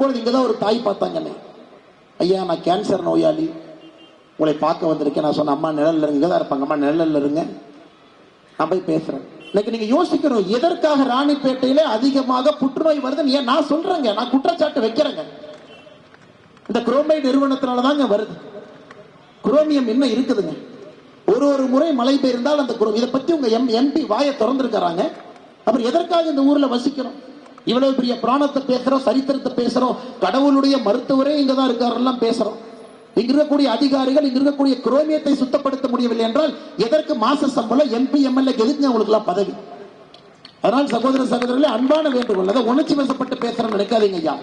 வரும்போது இங்க தான் ஒரு தாய் பார்த்தாங்க என்னை ஐயா நான் கேன்சர் நோயாளி. உங்களை பார்க்க வந்திருக்கேன். நான் சொன்ன அம்மா நிழல்ல இருங்க. இங்க தான் இருப்பாங்க. அம்மா நிழலில் இருங்க. நான் போய் பேசுறேன். இன்னைக்கு நீங்க யோசிக்கணும் எதற்காக ராணிப்பேட்டையில அதிகமாக புற்றுநோய் வருதுன்னு ஏன் நான் சொல்றேங்க. நான் குற்றச்சாட்டு வைக்கிறேங்க. இந்த குரோமைட் நிறுவனத்தினால தாங்க வருது. குரோமியம் என்ன இருக்குதுங்க. ஒரு ஒரு முறை மழை பெய்ந்தால் அந்த குரோ- இதை பத்தி உங்க எம் எம்பி வாயை திறந்திருக்கிறாங்க. அப்புறம் எதற்காக இந்த ஊர்ல வசிக்கிறோம்? இவ்வளவு பெரிய புராணத்தை பேசுறோம் சரித்திரத்தை பேசுறோம். கடவுளுடைய மருத்துவரே இங்க தான் இருக்காரெல்லாம் பேசுறோம். இங்க இருக்கக்கூடிய அதிகாரிகள் இங்க இருக்கக்கூடிய குரோமியத்தை சுத்தப்படுத்த முடியவில்லை என்றால் எதற்கு மாச சம்பளம்? எம்பி எம்எல்ஏ எதுக்கு அவங்களுக்கு எல்லாம் பதவி? அதனால் சகோதர சகோதரர்களே அன்பான வேண்டுகோள். அதை உணர்ச்சி வசப்பட்டு பேசுறேன்னு நினைக்காதீங்க ஐயா.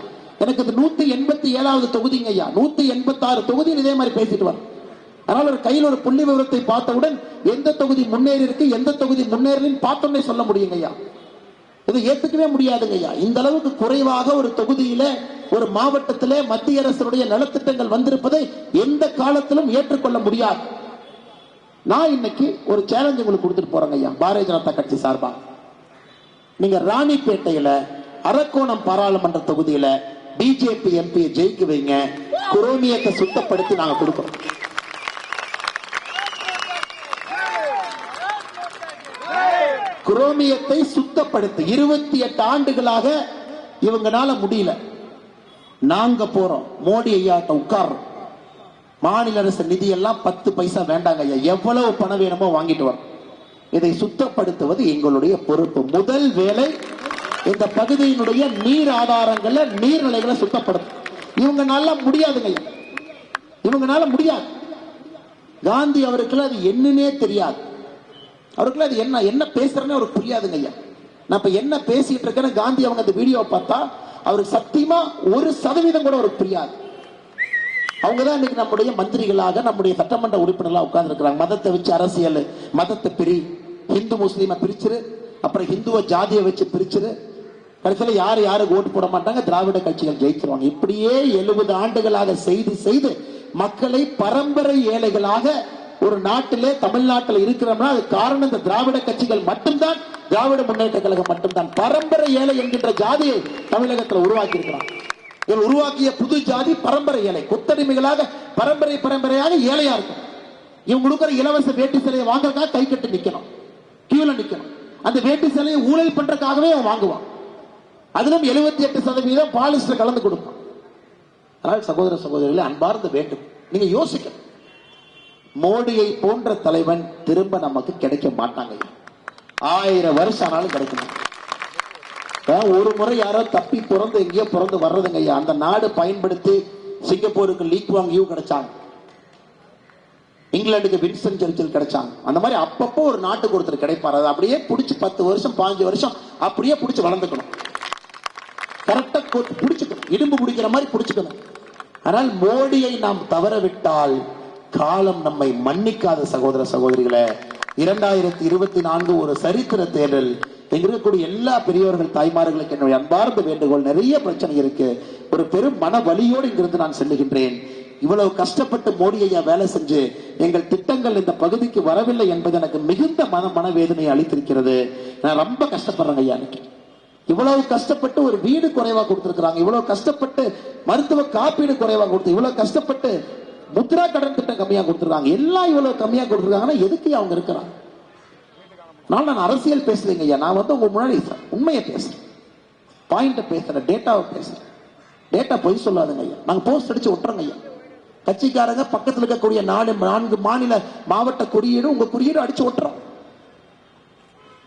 எனக்கு இது நூத்தி எண்பத்தி ஏழாவது தொகுதிங்க ஐயா. நூத்தி எண்பத்தி ஆறு தொகுதியில் இதே மாதிரி பேசிட்டு வர அதனால் ஒரு கையில் ஒரு புள்ளி விவரத்தை பார்த்தவுடன் எந்த தொகுதி முன்னேறி இருக்கு எந்த தொகுதி முன்னேறலின்னு பார்த்தோன்னே சொல்ல முடியுங்க ஐயா. இது ஏத்துக்கவே முடியாதுங்க ஐயா இந்த அளவுக்கு குறைவாக ஒரு தொகுதியில ஒரு மாவட்டத்திலே மத்திய அரசுடைய நலத்திட்டங்கள் வந்திருப்பதை எந்த காலத்திலும் ஏற்றுக்கொள்ள முடியாது. நான் இன்னைக்கு ஒரு சேலஞ்ச் உங்களுக்கு கொடுத்துட்டு போறேங்க ஐயா பாரதிய ஜனதா கட்சி சார்பா. நீங்க ராணிப்பேட்டையில அரக்கோணம் பாராளுமன்ற தொகுதியில பிஜேபி எம்பி ஜெயிக்கு வைங்க குரோமியத்தை சுத்தப்படுத்தி நாங்க கொடுக்கிறோம். குரோமியத்தை சுத்தப்படுத்தி. இருபத்தி எட்டு ஆண்டுகளாக இவங்கனால முடியல. நாங்க போறோம். மோடி ஐயாட்ட உட்கார்றோம். மாநில அரசு நிதி எல்லாம் பத்து பைசா வேண்டாங்க ஐயா. எவ்வளவு பணம் வேணுமோ வாங்கிட்டு வரோம். இதை சுத்தப்படுத்துவது எங்களுடைய பொறுப்பு. முதல் வேலை இந்த பகுதியினுடைய நீர் ஆதாரங்களை நீர்நிலைகளை சுத்தப்படுத்தும். இவங்கனால முடியாதுங்க இவங்கனால முடியாது. காந்தி அவருக்குள்ள அது என்னன்னே தெரியாது. அவருக்குள்ள அது என்ன என்ன பேசுறேன்னு அவருக்கு புரியாதுங்க ஐயா. நான் இப்ப என்ன பேசிட்டு இருக்கேன்னு காந்தி அவங்க அந்த வீடியோவை பார்த்தா அவருக்கு சத்தியமா ஒரு சதவீதம் கூட அவருக்கு புரியாது. அவங்க தான் இன்னைக்கு நம்முடைய மந்திரிகளாக நம்முடைய சட்டமன்ற உறுப்பினர்களாக உட்கார்ந்து இருக்கிறாங்க மதத்தை வச்சு அரசியல் மதத்தை பிரி ஹிந்து முஸ்லீமை பிரிச்சிரு அப்புறம் ஹிந்துவ ஜாதியை வச்சு பிரிச்சிரு. கடைசியில் யாரு யாருக்கு ஓட்டு போட மாட்டாங்க? திராவிட கட்சிகள் ஜெயிச்சிருவாங்க. இப்படியே எழுபது ஆண்டுகளாக செய்து செய்து மக்களை பரம்பரை ஏழைகளாக ஒரு நாட்டிலே தமிழ்நாட்டில் இருக்கிறோம்னா அது காரணம் இந்த திராவிட கட்சிகள் மட்டும்தான் திராவிட முன்னேற்ற கழகம் மட்டும்தான். பரம்பரை ஏழை என்கின்ற ஜாதியை தமிழகத்தில் உருவாக்கி இருக்கிறான் இவர் உருவாக்கிய புது ஜாதி பரம்பரை ஏழை. கொத்தடிமைகளாக பரம்பரை பரம்பரையாக ஏழையா இருக்கும். இவங்க கொடுக்குற இலவச வேட்டி சிலையை வாங்குறதுக்காக கை கட்டு நிக்கணும். கியூல நிக்கணும். அந்த வேட்டி சிலையை ஊழல் பண்றதுக்காகவே அவன் வாங்குவான். அதிலும் எழுபத்தி எட்டு சதவீதம் பாலிஸ்டர் கலந்து கொடுப்பான். அதனால் சகோதர சகோதரிகளை அன்பார்ந்த வேண்டும் நீங்க யோசிக்கணும். மோடியை போன்ற தலைவன் திரும்ப நமக்கு கிடைக்க மாட்டாங்க. ஆயிரம் வருஷம் ஆனாலும் கிடைக்கணும் ஒரு முறை யாரோ தப்பி பிறந்து எங்கேயோ பிறந்து வர்றதுங்க ஐயா. அந்த நாடு பயன்படுத்தி சிங்கப்பூருக்கு லீக் வாங் யூ கிடைச்சாங்க. இங்கிலாந்துக்கு வின்சன் சர்ச்சில் கிடைச்சாங்க. அந்த மாதிரி அப்பப்போ ஒரு நாட்டுக்கு ஒருத்தர் கிடைப்பார். அதை அப்படியே பிடிச்சி பத்து வருஷம் பாஞ்சு வருஷம் அப்படியே பிடிச்சி வளர்ந்துக்கணும். கரெக்டா பிடிச்சுக்கணும். இடும்பு பிடிக்கிற மாதிரி பிடிச்சுக்கணும். ஆனால் மோடியை நாம் தவற விட்டால் காலம் நம்மை மன்னிக்காத சகோதர சகோதரிகளை இரண்டாயிரத்தி இருபத்தி நான்கு ஒரு சரித்திர தேர்தல் இங்க இருக்கக்கூடிய எல்லா பெரியவர்கள் தாய்மார்களுக்கு என்னுடைய அன்பார்ந்த வேண்டுகோள் நிறைய பிரச்சனை இருக்கு. ஒரு பெரும் மன வலியோடு இங்கிருந்து நான் செல்லுகின்றேன். இவ்வளவு கஷ்டப்பட்டு மோடி ஐயா வேலை செஞ்சு எங்கள் திட்டங்கள் இந்த பகுதிக்கு வரவில்லை என்பது எனக்கு மிகுந்த மன மனவேதனையை அளித்திருக்கிறது. நான் ரொம்ப கஷ்டப்படுறேங்க ஐயா இன்னைக்கு இவ்வளவு கஷ்டப்பட்டு ஒரு வீடு குறைவா கொடுத்திருக்கிறாங்க. இவ்வளவு கஷ்டப்பட்டு மருத்துவ காப்பீடு குறைவா கொடுத்து இவ்வளவு கஷ்டப்பட்டு முத்ரா கடன் திட்டம் கம்மியா கொடுத்துருக்காங்க. எல்லாம் இவ்வளவு கம்மியா கொடுத்துருக்காங்கன்னா எதுக்கு அவங்க இருக்கிறாங்க? நான் நான் அரசியல் பேசுறீங்க ஐயா. நான் வந்து உங்க முன்னாடி உண்மையை பேசுறேன். பாயிண்ட பேசுறேன் டேட்டாவை பேசுறேன். டேட்டா பொய் சொல்லாதுங்க ஐயா. நாங்க போஸ்ட் அடிச்சு விட்டுறோங்க ஐயா. கட்சிக்காரங்க பக்கத்தில் இருக்கக்கூடிய நாலு நான்கு மாநில மாவட்ட குறியீடு உங்க குறியீடு அடிச்சு விட்டுறோம்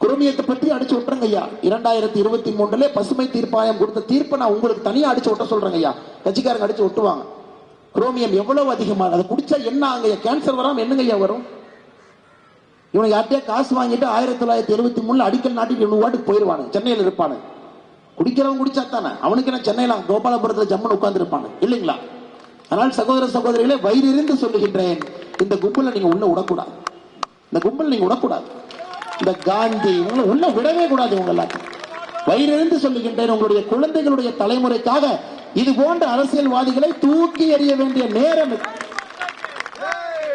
குருமியத்தை பற்றி அடிச்சு விட்டுறங்க ஐயா. இரண்டாயிரத்தி இருபத்தி மூணுல பசுமை தீர்ப்பாயம் கொடுத்த தீர்ப்பை நான் உங்களுக்கு தனியா அடிச்சு விட்ட சொல்றேங்க ஐயா. கட்சிக்காரங்க அடிச்சு விட்டுவாங்க குரோமியம் எவ்வளவு அதிகமா அதை குடிச்சா என்ன அங்க கேன்சர் வராம என்னங்கய்யா வரும்? இவனை யார்கிட்டயே காசு வாங்கிட்டு ஆயிரத்தி தொள்ளாயிரத்தி எழுபத்தி மூணுல அடிக்கல் நாட்டிட்டு இவனு வாட்டுக்கு போயிருவானு. சென்னையில் இருப்பானு. குடிக்கிறவன் குடிச்சா தானே? அவனுக்கு என்ன சென்னையில கோபாலபுரத்துல ஜம்மன் உட்கார்ந்து இருப்பானு இல்லைங்களா? அதனால் சகோதர சகோதரிகளே வயிறிருந்து சொல்லுகின்றேன் இந்த கும்பலை நீங்க உள்ள விடக்கூடாது. இந்த கும்பல் நீங்க விடக்கூடாது. இந்த காந்தி இவங்களை உள்ள விடவே கூடாது இவங்க எல்லாத்தையும். வயிறிருந்து சொல்லுகின்றேன் உங்களுடைய குழந்தைகளுடைய தலைமுறைக்காக இது போன்ற அரசியல்வாதிகளை தூக்கி எறிய வேண்டிய நேரம்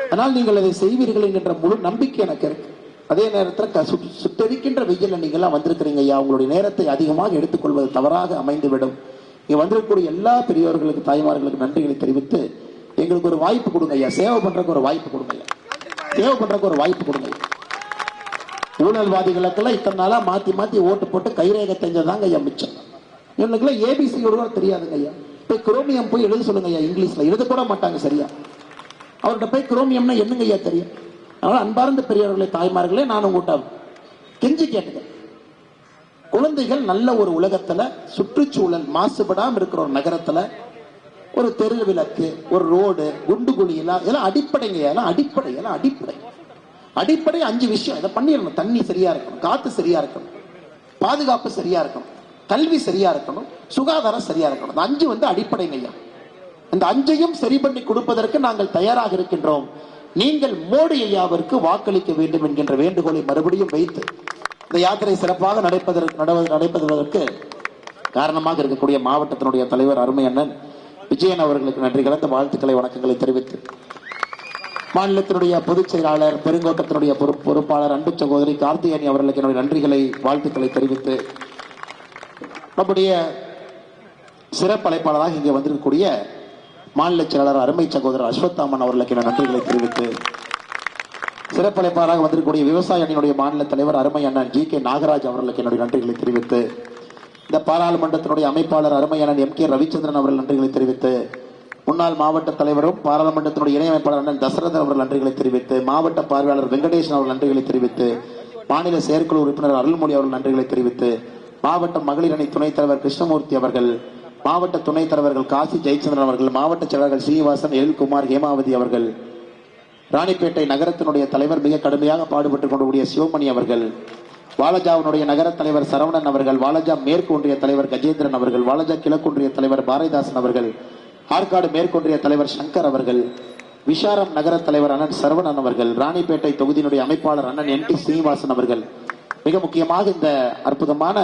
ஆனால் நீங்கள் அதை செய்வீர்கள் என்கின்ற முழு நம்பிக்கை எனக்கு இருக்கு. அதே நேரத்தில் க- வெயில் சுட்டெரிக்கின்ற எல்லாம் வந்திருக்கிறீங்க ஐயா. உங்களுடைய நேரத்தை அதிகமாக எடுத்துக்கொள்வது தவறாக அமைந்துவிடும். இங்க வந்திருக்கக்கூடிய எல்லா பெரியவர்களுக்கு தாய்மார்களுக்கு நன்றிகளை தெரிவித்து எங்களுக்கு ஒரு வாய்ப்பு கொடுங்க ஐயா. சேவை பண்றதுக்கு ஒரு வாய்ப்பு கொடுங்க ஐயா. சேவை பண்றதுக்கு ஒரு வாய்ப்பு கொடுங்க ஊழல்வாதிகளுக்கெல்லாம் இத்தனை நாளா மாத்தி மாத்தி ஓட்டு போட்டு கைரேக தெரிஞ்சதாங்க ஐயா மிச்சம். இவனுக்குலாம் ஏபிசி கூட தெரியாதுங்க ஐயா. போய் குரோமியம் போய் எழுத சொல்லுங்க ஐயா இங்கிலீஷ்ல. எழுத கூட மாட்டாங்க சரியா? அவர்கிட்ட போய் குரோமியம்னா என்னங்க ஐயா தெரியும்? அதனால அன்பார்ந்த பெரியவர்களே தாய்மார்களே நான் உங்கள்கிட்ட கெஞ்சி கேட்டுக்கிறேன். குழந்தைகள் நல்ல ஒரு உலகத்துல சுற்றுச்சூழல் மாசுபடாம இருக்கிற ஒரு நகரத்துல ஒரு தெரு விளக்கு ஒரு ரோடு குண்டு குழி எல்லாம் இதெல்லாம் அடிப்படைங்க எல்லாம் அடிப்படை எல்லாம் அடிப்படை. அடிப்படை அஞ்சு விஷயம். இதை பண்ணிடணும். தண்ணி சரியா இருக்கணும். காத்து சரியா இருக்கணும். பாதுகாப்பு சரியா இருக்கணும். கல்வி சரியா இருக்கணும் சுகாதாரம் சரியா இருக்கணும். இந்த அஞ்சு வந்து அடிப்படைங்க ஐயா இந்த அஞ்சையும் சரி பண்ணி கொடுப்பதற்கு நாங்கள் தயாராக இருக்கின்றோம். நீங்கள் மோடி ஐயாவிற்கு வாக்களிக்க வேண்டும் என்கின்ற வேண்டுகோளை மறுபடியும் வைத்து இந்த யாத்திரை சிறப்பாக நடைபெறுவதற்கு நடவ- நடைபெறுவதற்கு காரணமாக இருக்கக்கூடிய மாவட்டத்தினுடைய தலைவர் அருமை அண்ணன் விஜயன் அவர்களுக்கு நன்றி கலந்த வாழ்த்துக்களை வணக்கங்களை தெரிவித்து மாநிலத்தினுடைய பொதுச் செயலாளர் பெருங்கோட்டத்தினுடைய பொறுப்பாளர் அன்பு சகோதரி கார்த்திகேயன் அவர்களுக்கு என்னுடைய நன்றிகளை வாழ்த்துக்களை தெரிவித்து நம்முடைய சிறப்பழைப்பாளராக இங்கே வந்திருக்கக்கூடிய மாநில செயலாளர் அருமை சகோதரர் அஸ்வத்தாமன் அவர்களுக்கு என்னுடைய நன்றிகளை தெரிவித்து சிறப்பழைப்பாளராக வந்திருக்கக்கூடிய விவசாய அணியினுடைய மாநில தலைவர் அருமை அண்ணன் ஜி கே நாகராஜ் அவர்களுக்கு என்னுடைய நன்றிகளை தெரிவித்து இந்த பாராளுமன்றத்தினுடைய அமைப்பாளர் அருமை அண்ணன் எம் கே ரவிச்சந்திரன் அவர்கள் நன்றிகளை தெரிவித்து முன்னாள் மாவட்ட தலைவரும் பாராளுமன்றத்தினுடைய இணையமைப்பாளர் அண்ணன் தசரதன் அவர்கள் நன்றிகளை தெரிவித்து மாவட்ட பார்வையாளர் வெங்கடேசன் அவர்கள் நன்றிகளை தெரிவித்து மாநில செயற்குழு உறுப்பினர் அருள்மொழி அவர்கள் நன்றிகளை தெரிவித்து மாவட்ட மகளிர் அணி துணைத் தலைவர் கிருஷ்ணமூர்த்தி அவர்கள் மாவட்ட துணைத் தலைவர்கள் காசி ஜெயச்சந்திரன் அவர்கள் மாவட்ட செயலாளர்கள் ஸ்ரீனிவாசன் எழில்குமார் ஹேமாவதி அவர்கள் ராணிப்பேட்டை நகரத்தினுடைய தலைவர் மிக கடுமையாக பாடுபட்டுக் கொண்டக்கூடிய சிவமணி அவர்கள் வாலஜாவினுடைய நகர தலைவர் சரவணன் அவர்கள் வாலஜா மேற்கு ஒன்றிய தலைவர் கஜேந்திரன் அவர்கள் வாலஜா கிழக்கொன்றிய தலைவர் பாரதிதாசன் அவர்கள் ஆற்காடு மேற்கொன்றிய தலைவர் சங்கர் அவர்கள் விஷாரம் நகர தலைவர் அண்ணன் சரவணன் அவர்கள் ராணிப்பேட்டை தொகுதியினுடைய அமைப்பாளர் அண்ணன் என் டி சீனிவாசன் அவர்கள் மிக முக்கியமாக இந்த அற்புதமான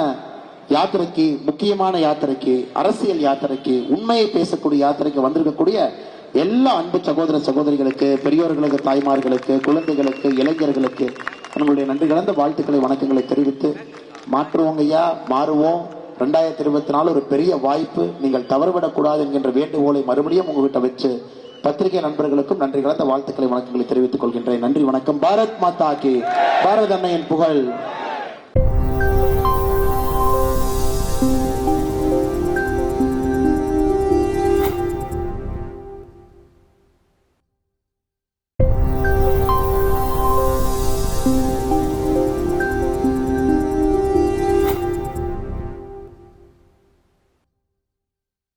யாத்திரைக்கு முக்கியமான யாத்திரைக்கு அரசியல் யாத்திரைக்கு உண்மையை பேசக்கூடிய யாத்திரைக்கு வந்திருக்கக்கூடிய எல்லா அன்பு சகோதர சகோதரிகளுக்கு பெரியோர்களுக்கு தாய்மார்களுக்கு குழந்தைகளுக்கு இளைஞர்களுக்கு நம்மளுடைய நன்றி கலந்த வாழ்த்துக்களை வணக்கங்களை தெரிவித்து மாற்றுவோங்க ஐயா மாறுவோம். ரெண்டாயிரத்தி இருபத்தி நாலு ஒரு பெரிய வாய்ப்பு. நீங்கள் தவறுவிடக்கூடாது என்கின்ற வேண்டுகோளை மறுபடியும் உங்ககிட்ட வச்சு பத்திரிகை நண்பர்களுக்கும் நன்றி கலந்த வாழ்த்துக்களை வணக்கங்களை தெரிவித்துக் கொள்கின்றேன். நன்றி வணக்கம். பாரத் மாதா கி. பாரத் அன்னையின் புகழ்.